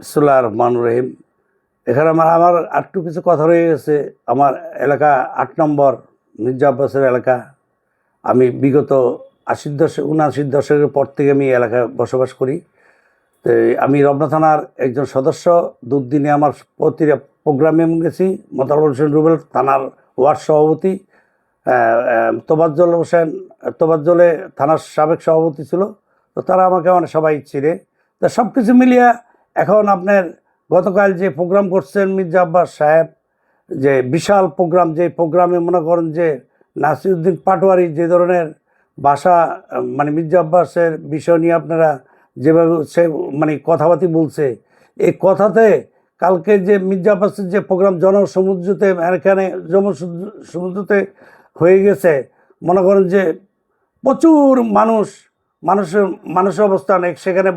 বিসমুল্লাহ রহমান রহিম। এখানে আমার আমার আটটু কিছু কথা রয়ে গেছে। আমার এলাকা আট নম্বর মির্জা আব্বাসের এলাকা। আমি বিগত আশির দশক উনআশির দশকের পর থেকে আমি এলাকায় বসবাস করি। তো আমি রমনা থানার একজন সদস্য। দুদিনে আমার প্রতিটা প্রোগ্রামে গেছি। মোতাল হোসেন রুবেল থানার ওয়ার্ড সভাপতি। তোবাজ্জল হোসেন তোবাজ্জলে থানার সাবেক সভাপতি ছিল। তো তারা আমাকে অনেক সবাই চিনে। তা সব কিছু মিলিয়ে এখন আপনার গতকাল যে প্রোগ্রাম করছেন মির্জা আব্বাস সাহেব যে বিশাল প্রোগ্রাম যে প্রোগ্রামে মনে করেন যে নাসিরুদ্দিন পাটোয়ারি যে ধরনের আহ, মানে মির্জা আব্বাসের বিষয় নিয়ে আপনারা যেভাবে সে মানে কথাবার্তি বলছে এই কথাতে কালকে যে মির্জা আব্বাসের যে প্রোগ্রাম জনসমুদ্রতে এখানে জনসমুদ্রতে হয়ে গেছে মনে করেন যে প্রচুর মানুষ মানুষের মানুষের অবস্থান সেখানে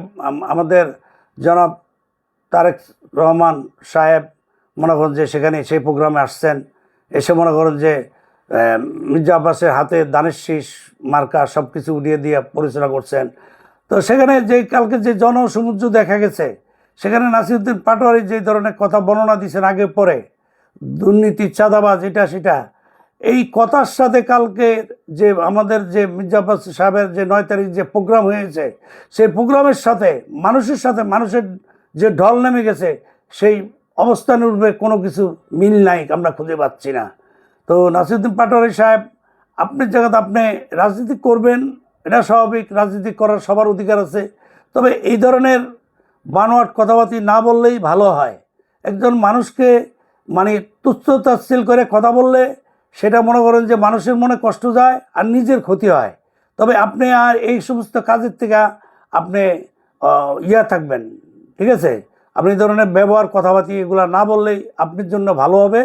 আমাদের জনাব তারেক রহমান সাহেব মনে করেন যে সেখানে সেই প্রোগ্রামে আসছেন। এসে মনে করেন যে মির্জা আব্বাসের হাতে দানের শীষ, মার্কা সব কিছু উড়িয়ে দিয়ে পরিচালনা করছেন। তো সেখানে যে কালকে যে জনসমুদ্র দেখা গেছে, সেখানে নাসিরুদ্দিন পাটোয়ারি যে ধরনের কথা বর্ণনা দিয়েছেন আগে পরে, দুর্নীতি, চাঁদাবাজ, এটা সেটা, এই কথার সাথে কালকে যে আমাদের যে মির্জা আব্বাস সাহেবের যে নয় তারিখ যে প্রোগ্রাম হয়েছে, সেই প্রোগ্রামের সাথে, মানুষের সাথে, মানুষের যে ঢল নেমে গেছে, সেই অবস্থান উপরে কোনো কিছু মিল নাই, আমরা খুঁজে পাচ্ছি না। তো নাসিরুদ্দিন পাটোয়ারি সাহেব, আপনার জায়গাতে আপনি রাজনীতি করবেন, এটা স্বাভাবিক, রাজনীতি করার সবার অধিকার আছে। তবে এই ধরনের বানোয়াট কথাবার্তি না বললেই ভালো হয়। একজন মানুষকে মানে তুচ্ছ তাচ্ছিল করে কথা বললে সেটা মনে করেন যে মানুষের মনে কষ্ট যায় আর নিজের ক্ষতি হয়। তবে আপনি আর এই সমস্ত কাজের থেকে আপনি ইয়া থাকবেন। ঠিক আছে? আপনি ধরনের ব্যবহার, কথাবার্তি এগুলো না বললেই আপনার জন্য ভালো হবে।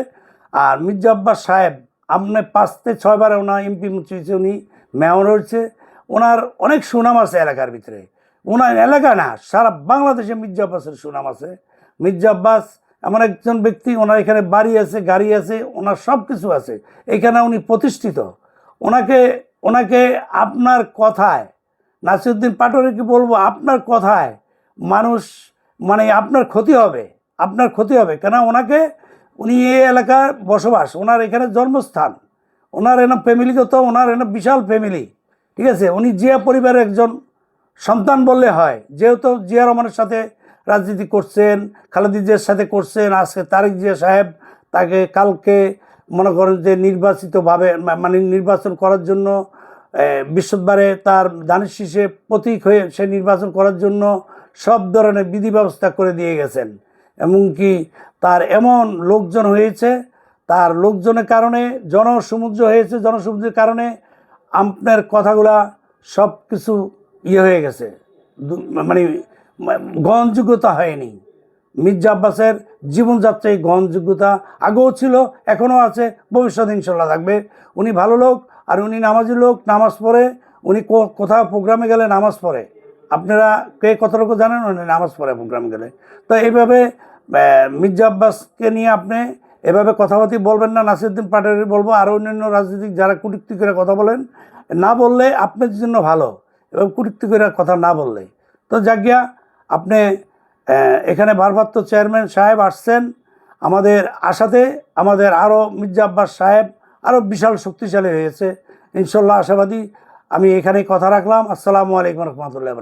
আর মির্জা আব্বাস সাহেব আপনি পাঁচতে ছয়বার ওনার এমপি হয়েছে উনি মেয়র হয়েছে। ওনার অনেক সুনাম আছে এলাকার ভিতরে। ওনার এলাকা না, সারা বাংলাদেশে মির্জা আব্বাসের সুনাম আছে। মির্জা আব্বাস এমন একজন ব্যক্তি, ওনার এখানে বাড়ি আছে, গাড়ি আছে, ওনার সব কিছু আছে। এখানে উনি প্রতিষ্ঠিত। ওনাকে ওনাকে আপনার কথায় নাসিরুদ্দিন পাটোয়ারিকে বলব, আপনার কথায় মানুষ মানে আপনার ক্ষতি হবে, আপনার ক্ষতি হবে। কেন ওনাকে, উনি এই এলাকার বসবাস, ওনার এখানে জন্মস্থান, ওনার এনে ফ্যামিলিগত ওনার এনে বিশাল ফ্যামিলি ঠিক আছে? উনি জিয়া পরিবারের একজন সন্তান বললে হয়। যেহেতু জিয়া রহমানের সাথে রাজনীতি করছেন, খালেদি জিয়ার সাথে করছেন, আজকে তারেক জিয়া সাহেব তাকে কালকে মনে করেন যে নির্বাচিতভাবে মানে নির্বাচন করার জন্য বৃহস্পতিবারে তার দানের শীষে প্রতীক হয়ে সে নির্বাচন করার জন্য সব ধরনের বিধি ব্যবস্থা করে দিয়ে গেছেন। এমনকি তার এমন লোকজন হয়েছে, তার লোকজনের কারণে, জনসমুদ্র হয়েছে জনসমুদ্রের কারণে আপনার কথাগুলা সব কিছু ইয়ে হয়ে গেছে। মানে গ্রহণযোগ্যতা হয়নি। মির্জা আব্বাসের জীবনযাত্রায় গ্রহণযোগ্যতা আগেও ছিল, এখনও আছে, ভবিষ্যতে ইনশাল্লাহ থাকবে। উনি ভালো লোক আর উনি নামাজি লোক, নামাজ পড়ে, উনি কোথাও প্রোগ্রামে গেলে নামাজ পড়ে। আপনারা কে কতটুকু জানেন? নামাজ পড়ে প্রোগ্রামে গেলে। তো এইভাবে মির্জা আব্বাসকে নিয়ে আপনি এভাবে কথাবার্তি বলবেন না নাসিরুদ্দিন পাটোয়ারি বলব, আর অন্যান্য রাজনীতিক যারা কুটুক্তি করে কথা বলেন, না বললে আপনার জন্য ভালো, এবং কুটুক্তি করে কথা না বললে। তো যাজ্ঞা আপনি এখানে ভারপ্রাপ্ত চেয়ারম্যান সাহেব আসছেন, আমাদের আশাতে আমাদের আরও মির্জা আব্বাস সাহেব আরও বিশাল শক্তিশালী হয়েছে। ইনশাল্লাহ আশাবাদী আমি এখানেই কথা রাখলাম। আসসালামু আলাইকুম রহমতুল্লাহ